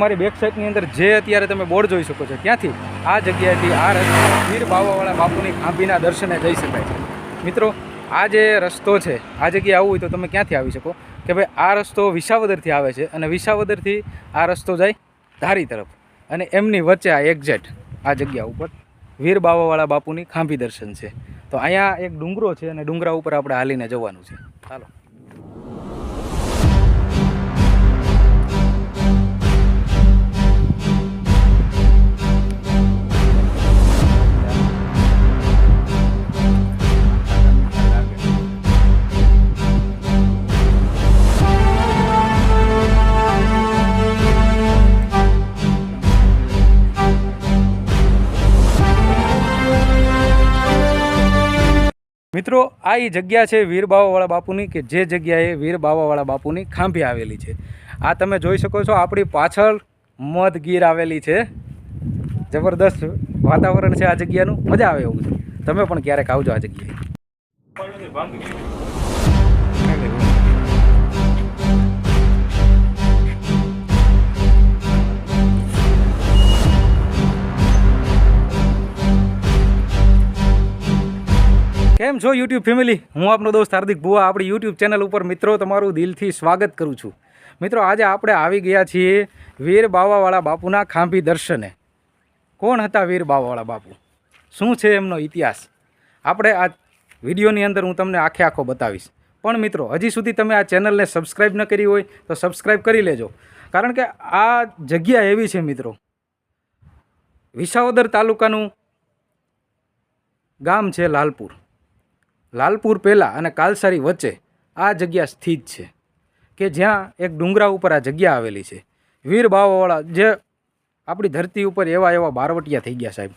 મારી બેક સાઈડની અંદર જે અત્યારે તમે બોર્ડ જોઈ શકો છો ત્યાંથી આ જગ્યાએથી આ રસ્તો વીર બાવાવાળા બાપુની ખાંભીના દર્શને જઈ શકાય છે. મિત્રો, આ જે રસ્તો છે, આ જગ્યાએ આવવું હોય તો તમે ક્યાંથી આવી શકો? કે ભાઈ, આ રસ્તો વિસાવદરથી આવે છે અને વિસાવદરથી આ રસ્તો જાય ધારી તરફ અને એમની વચ્ચે આ એક્ઝેટ આ જગ્યા ઉપર વીર બાવાવાળા બાપુની ખાંભી દર્શન છે. તો અહીંયા એક ડુંગરો છે અને ડુંગરા ઉપર આપણે હાલીને જવાનું છે. Halo. મિત્રો, આ એ જગ્યા છે વીર બાવાવાળા બાપુની કે જે જગ્યાએ વીર બાવાવાળા બાપુની ખાંભી આવેલી છે. આ તમે જોઈ શકો છો, આપણી પાછળ મધ ગીર આવેલી છે. જબરદસ્ત વાતાવરણ છે આ જગ્યાનું. મજા આવે એવું. છે તમે પણ ક્યારેક આવજો આ જગ્યાએ. કેમ છો યુટ્યુબ ફેમિલી હું આપનો દોસ્ત હાર્દિક ભુવા, આપણી યુટ્યુબ ચેનલ ઉપર મિત્રો તમારું દિલથી સ્વાગત કરું છું. મિત્રો, આજે આપણે આવી ગયા છીએ વીર બાવાવાળા બાપુના ખાંભી દર્શને. કોણ હતા વીર બાવાવાળા બાપુ? શું છે એમનો ઇતિહાસ? આપણે આ વિડીયોની અંદર હું તમને આખે આખો બતાવીશ. પણ મિત્રો, હજી સુધી તમે આ ચેનલને સબસ્ક્રાઈબ ન કરી હોય, તો સબસ્ક્રાઈબ કરી લેજો. કારણ કે આ જગ્યા એવી છે મિત્રો. વિસાવદર તાલુકાનું ગામ છે લાલપુર. લાલપુર પહેલાં અને કાલસારી વચ્ચે આ જગ્યા સ્થિત છે કે જ્યાં એક ડુંગરા ઉપર આ જગ્યા આવેલી છે. વીર બાવાવાળા જે આપણી ધરતી ઉપર એવા એવા બારવટિયા થઈ ગયા સાહેબ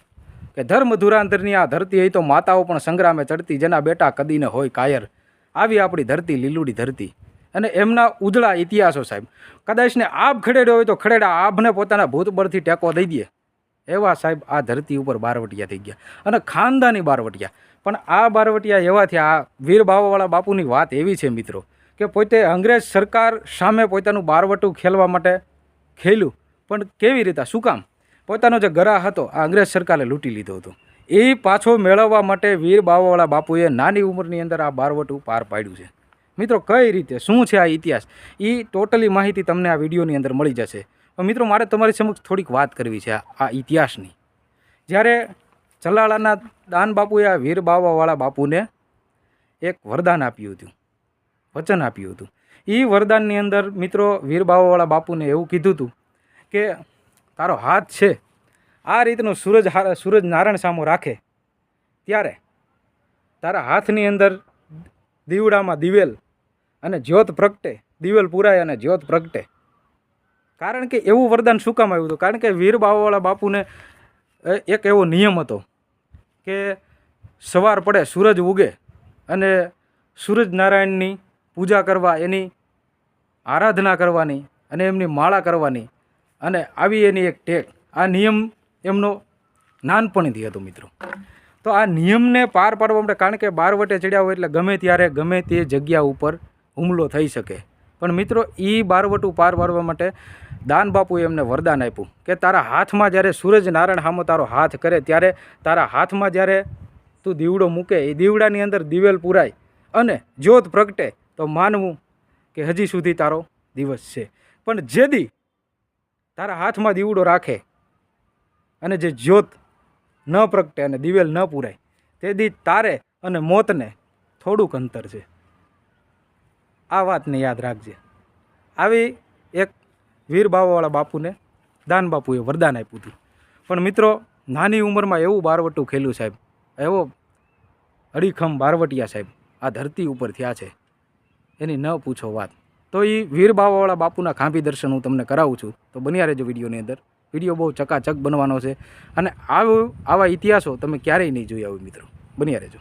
કે ધર્મ ધુરાંતરની આ ધરતી હોય તો માતાઓ પણ સંગ્રામે ચડતી, જેના બેટા કદીને હોય, કાયર. આવી આપણી ધરતી, લીલુડી ધરતી. અને એમના ઉજળા ઇતિહાસો સાહેબ. કદાચને આભ ખડેડ્યો હોય તો ખડેડા આભને પોતાના ભૂતબળથી ટેકો દઈ દે. એવા સાહેબ આ ધરતી ઉપર બારવટિયા થઈ ગયા. અને ખાનદાની બારવટિયા. પણ આ બારવટિયા એવાથી આ વીર બાવાવાળા બાપુની વાત એવી છે મિત્રો, કે પોતે અંગ્રેજ સરકાર સામે પોતાનું બારવટું ખેલવા માટે ખેલ્યું. પણ કેવી રીતે, શું કામ? પોતાનો જે ગરા હતો, આ અંગ્રેજ સરકારે લૂંટી લીધો હતો. એ પાછો મેળવવા માટે વીર બાવાવાળા બાપુએ નાની ઉંમરની અંદર આ બારવટું પાર પાડ્યું છે. મિત્રો, કઈ રીતે, શું છે આ ઇતિહાસ? એ ટોટલી માહિતી તમને આ વિડીયોની અંદર મળી જશે. પણ મિત્રો, મારે તમારી સમક્ષ થોડીક વાત કરવી છે આ આ ઇતિહાસની. જ્યારે ચલાળાના દાન બાપુએ આ વીર બાવાવાળા બાપુને એક વરદાન આપ્યું હતું. વચન આપ્યું હતું. એ વરદાનની અંદર મિત્રો વીર બાવાવાળા બાપુને એવું કીધું હતું કે, તારો હાથ છે. આ રીતનો સૂરજ સૂરજ નારાયણ સામો રાખે. ત્યારે તારા હાથની અંદર દીવડામાં દિવેલ અને જ્યોત પ્રગટે. દિવેલ પુરાય અને જ્યોત પ્રગટે. કારણ કે એવું વરદાન શું કામ આવ્યું હતું? કારણ કે વીર બાવાવાળા બાપુને એક એવો નિયમ હતો કે સવાર પડે સૂરજ ઉગે અને સૂરજ નારાયણની પૂજા કરવા એની આરાધના કરવાની અને એમની માળા કરવાની અને આવી એની એક ટેક. આ નિયમ એમનો નાનપણથી હતો મિત્રો. તો આ નિયમને પાર પાડવા માટે કારણ કે બારવટે ચડ્યા હોય એટલે ગમે ત્યારે ગમે તે જગ્યા ઉપર હુમલો થઈ શકે. પણ મિત્રો એ બારવટું પાર પાડવા માટે દાન બાપુએ એમને વરદાન આપ્યું કે તારા હાથમાં જ્યારે સૂરજ નારાયણ સામો તારો હાથ કરે, ત્યારે તારા હાથમાં જ્યારે તું દીવડો મૂકે એ દીવડાની અંદર દિવેલ પુરાય અને જ્યોત પ્રગટે, તો માનવું કે હજી સુધી તારો દિવસ છે. પણ જે દી તારા હાથમાં દીવડો રાખે અને જે જ્યોત ન પ્રગટે અને દિવેલ ન પૂરાય તે દી તારે અને મોતને થોડુંક અંતર છે. આ વાતને યાદ રાખજે. આવી એક વીર બાવાવાળા બાપુને દાન બાપુએ વરદાન આપ્યું હતું. પણ મિત્રો, નાની ઉંમરમાં એવું બારવટું ખેલ્યું સાહેબ. એવો અડીખમ બારવટિયા સાહેબ આ ધરતી ઉપર થયા છે. એની ન પૂછો વાત. તો એ વીર બાવાવાળા બાપુના ખાંભી દર્શન હું તમને કરાવું છું. તો બન્યા રહેજો વિડીયોની અંદર. વીડિયો બહુ ચકાચક બનવાનો છે. અને આવું આવા ઇતિહાસો તમે ક્યારેય નહીં જોયા હોય મિત્રો. બન્યા રહેજો.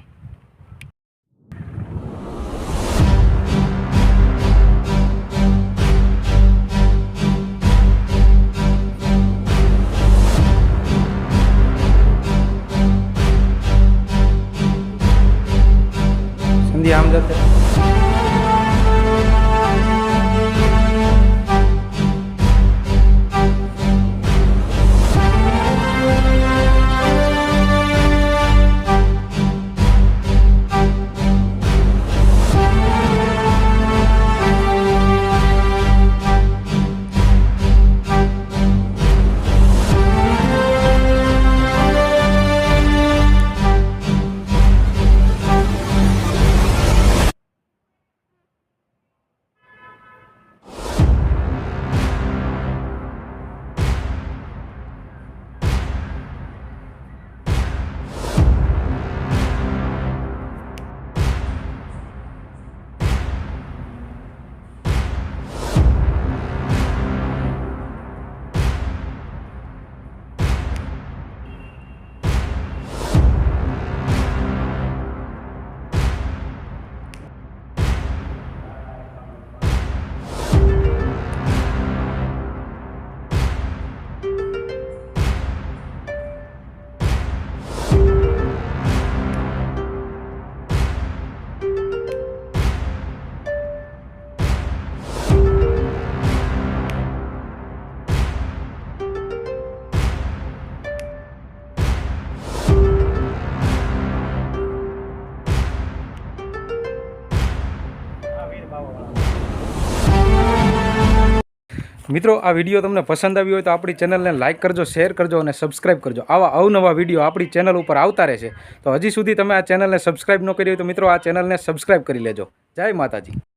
મિત્રો, આ વીડિયો તમને પસંદ આવ્યો હોય તો આપણી ચેનલને લાઇક કરજો શેર કરજો અને સબસ્ક્રાઇબ કરજો. આવા અવનવા વીડિયો આપણી ચેનલ ઉપર આવતા રહેશે. તો હજી સુધી તમે આ ચેનલને સબસ્ક્રાઇબ ન કરી હોય તો મિત્રો, આ ચેનલને સબસ્ક્રાઇબ કરી લેજો. જય માતાજી.